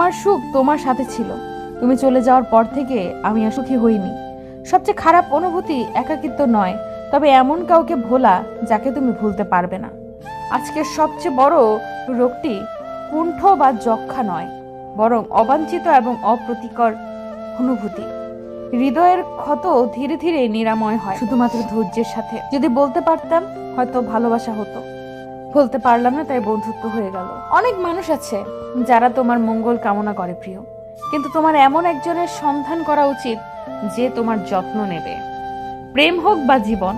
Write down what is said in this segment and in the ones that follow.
আমার সুখ তোমার সাথে ছিল। তুমি চলে যাওয়ার পর থেকে আমি আর সুখী হইনি। সবচেয়ে খারাপ অনুভূতি একাকিত্ব নয়, তবে এমন কাউকে ভোলা যাকে তুমি ভুলতে পারবে না। আজকের সবচেয়ে বড় রোগটি কুণ্ঠ বা যক্ষা নয়, বরং অবাঞ্ছিত এবং অপ্রতিকর অনুভূতি। হৃদয়ের ক্ষত ধীরে ধীরে নিরাময় হয়, শুধুমাত্র ধৈর্যের সাথে। যদি বলতে পারতাম, হয়তো ভালোবাসা হতো। বলতে পারলাম না, তাই বন্ধুত্ব হয়ে গেল। অনেক মানুষ আছে যারা তোমার মঙ্গল কামনা করে প্রিয়। কিন্তু তোমার এমন একজনের সন্ধান করা উচিত যে তোমার যত্ন নেবে। প্রেম হোক বা জীবন,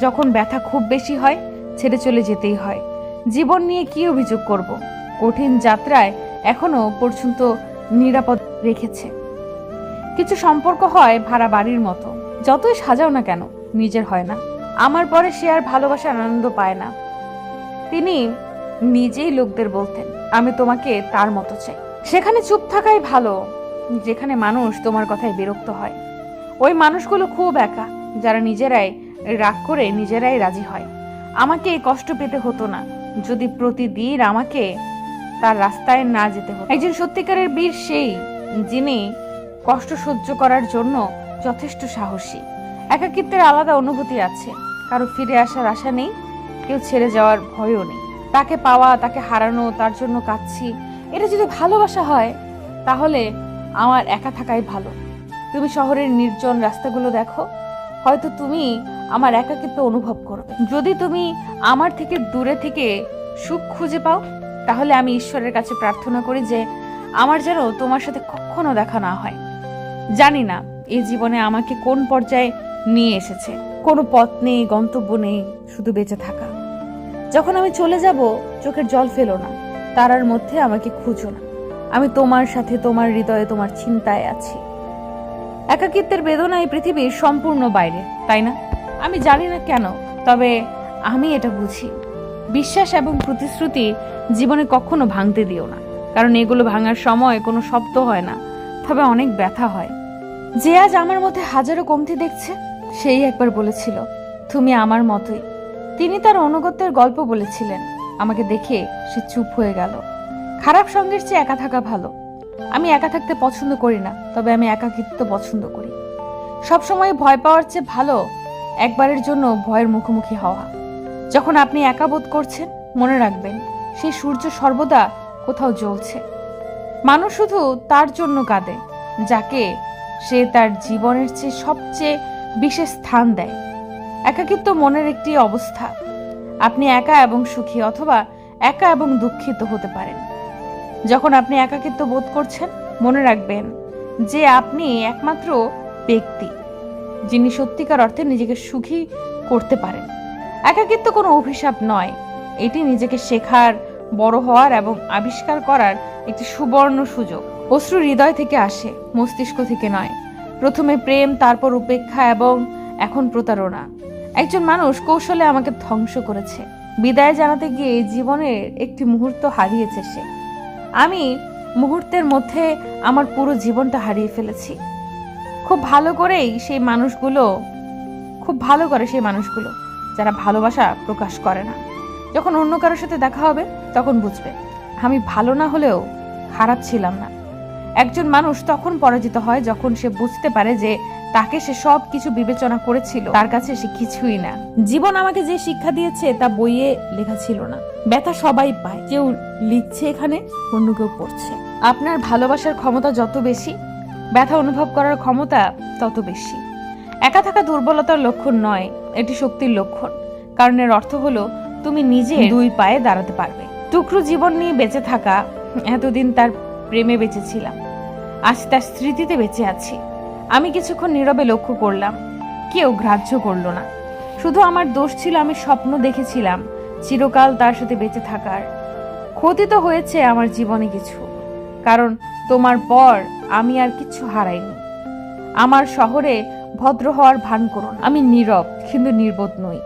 যখন ব্যথা খুব বেশি হয়, ছেড়ে চলে যেতেই হয়। জীবন নিয়ে কি অভিযোগ করব? কঠিন যাত্রায় এখনও পর্যন্ত নিরাপদ রেখেছে। কিছু সম্পর্ক হয় ভাড়া বাড়ির মতো। যতই সাজাও না কেন, নিজের হয় না। আমার পরে সে আর ভালোবাসার আনন্দ পায় না। তিনি নিজেই লোকদের বলতেন, আমি তোমাকে তার মতো চাই। সেখানে চুপ থাকাই ভালো, যেখানে মানুষ তোমার কথায় বিরক্ত হয়। ওই মানুষগুলো খুব একা, যারা নিজেরাই রাগ করে নিজেরাই রাজি হয়। আমাকে এই কষ্ট পেতে হতো না, যদি প্রতিদিন আমাকে তার রাস্তায় না যেতে হতো। একজন সত্যিকারের বীর সেই, যিনি কষ্ট সহ্য করার জন্য যথেষ্ট সাহসী। একাকিত্বের আলাদা অনুভূতি আছে, কারও ফিরে আসার আশা নেই কেউ ছেড়ে যাওয়ার ভয়ও নেই। তাকে পাওয়া, তাকে হারানো, তার জন্য কাঁদছি, এটা যদি ভালোবাসা হয়, তাহলে আমার একা থাকাই ভালো। তুমি শহরের নির্জন রাস্তাগুলো দেখো, হয়তো তুমি আমার একাকিত্ব অনুভব করবে যদি তুমি আমার থেকে দূরে থেকে সুখ খুঁজে পাও, তাহলে আমি ঈশ্বরের কাছে প্রার্থনা করি যে আমার যেন তোমার সাথে কখনো দেখা না হয়। জানি না এই জীবনে আমাকে কোন পর্যায়ে নিয়ে এসেছে। কোনো পথ নেই, গন্তব্য নেই, শুধু বেঁচে থাকা। যখন আমি চলে যাব, চোখের জল ফেলো না। তারার মধ্যে আমাকে খুঁজো না। আমি তোমার সাথে, তোমার হৃদয়ে, তোমার চিন্তায় আছি। একাকিত্বের বেদনা এই পৃথিবীর সম্পূর্ণ বাইরে, তাই না? আমি জানি না কেন, তবে আমি এটা বুঝি। বিশ্বাস এবং প্রতিশ্রুতি জীবনে কখনো ভাঙতে দিও না। কারণ এগুলো ভাঙার সময় কোনো শব্দ হয় না, তবে অনেক ব্যথা হয়। যে আজ আমার মধ্যে হাজারো কমতি দেখছে, সেই একবার বলেছিল, তুমি আমার মতোই। তিনি তার অনুগত্যের গল্প বলেছিলেন। আমাকে দেখে সে চুপ হয়ে গেল। খারাপ সঙ্গের চেয়ে একা থাকা ভালো। আমি একা থাকতে পছন্দ করি না, তবে আমি একাকিত্ব পছন্দ করি। সবসময় ভয় পাওয়ার চেয়ে ভালো একবারের জন্য ভয়ের মুখোমুখি হওয়া। যখন আপনি একা বোধ করছেন, মনে রাখবেন, সেই সূর্য সর্বদা কোথাও জ্বলছে। মানুষ শুধু তার জন্য কাঁদে, যাকে সে তার জীবনের চেয়ে সবচেয়ে বিশেষ স্থান দেয়। একাকিত্ব মনের একটি অবস্থা। আপনি একা এবং সুখী অথবা একা এবং দুঃখিত হতে পারেন। যখন আপনি একাকিত্ব বোধ করছেন, মনে রাখবেন যে আপনি একমাত্র ব্যক্তি, যিনি সত্যিকার অর্থে নিজেকে সুখী করতে পারেন। একাকিত্ব কোনো অভিশাপ নয়। এটি নিজেকে শেখার, বড় হওয়ার এবং আবিষ্কার করার একটি সুবর্ণ সুযোগ। অশ্রু হৃদয় থেকে আসে, মস্তিষ্ক থেকে নয়। প্রথমে প্রেম, তারপর উপেক্ষা এবং এখন প্রতারণা। একজন মানুষ কৌশলে আমাকে ধ্বংস করেছে। বিদায় জানাতে গিয়ে জীবনের একটি মুহূর্ত হারিয়েছে সে। আমি মুহূর্তের মধ্যে আমার পুরো জীবনটা হারিয়ে ফেলেছি। খুব ভালো করেই সেই মানুষগুলো, খুব ভালো করে সেই মানুষগুলো, যারা ভালোবাসা প্রকাশ করে না। যখন অন্য কারোর সাথে দেখা হবে, তখন বুঝবে, আমি ভালো না হলেও খারাপ ছিলাম না। একজন মানুষ তখন পরাজিত হয় যখন সে বুঝতে পারে যে তাকে সে সব কিছু বিবেচনা করেছিল। তার কাছে সে কিছুই না। জীবন আমাকে যে শিক্ষা দিয়েছে তা বইয়ে লেখা ছিল না। ব্যথা সবাই পায়। কেউ লিখছে এখানে, অন্য কেউ পড়ছে। আপনার ভালোবাসার ক্ষমতা যত বেশি, ব্যথা অনুভব করার ক্ষমতা তত বেশি। একা থাকা দুর্বলতার লক্ষণ নয়, এটি শক্তির লক্ষণ। কারণ এর অর্থ হলো, তুমি নিজে দুই পায়ে দাঁড়াতে পারবে। টুকরো জীবন নিয়ে বেঁচে থাকা, এতদিন তার প্রেমে বেঁচেছিলাম আজ তার স্মৃতিতে বেঁচে আছি। আমি কিছুক্ষণ নীরবে লক্ষ্য করলাম, কেউ গ্রাহ্য করল না। শুধু আমার দোষ ছিল, আমি স্বপ্ন দেখেছিলাম চিরকাল তার সাথে বেঁচে থাকার। ক্ষতি তো হয়েছে আমার জীবনে কিছু, কারণ তোমার পর আমি আর কিছু হারাইনি। আমার শহরে ভদ্র হওয়ার ভান করুন আমি নীরব, কিন্তু নির্বোধ নই।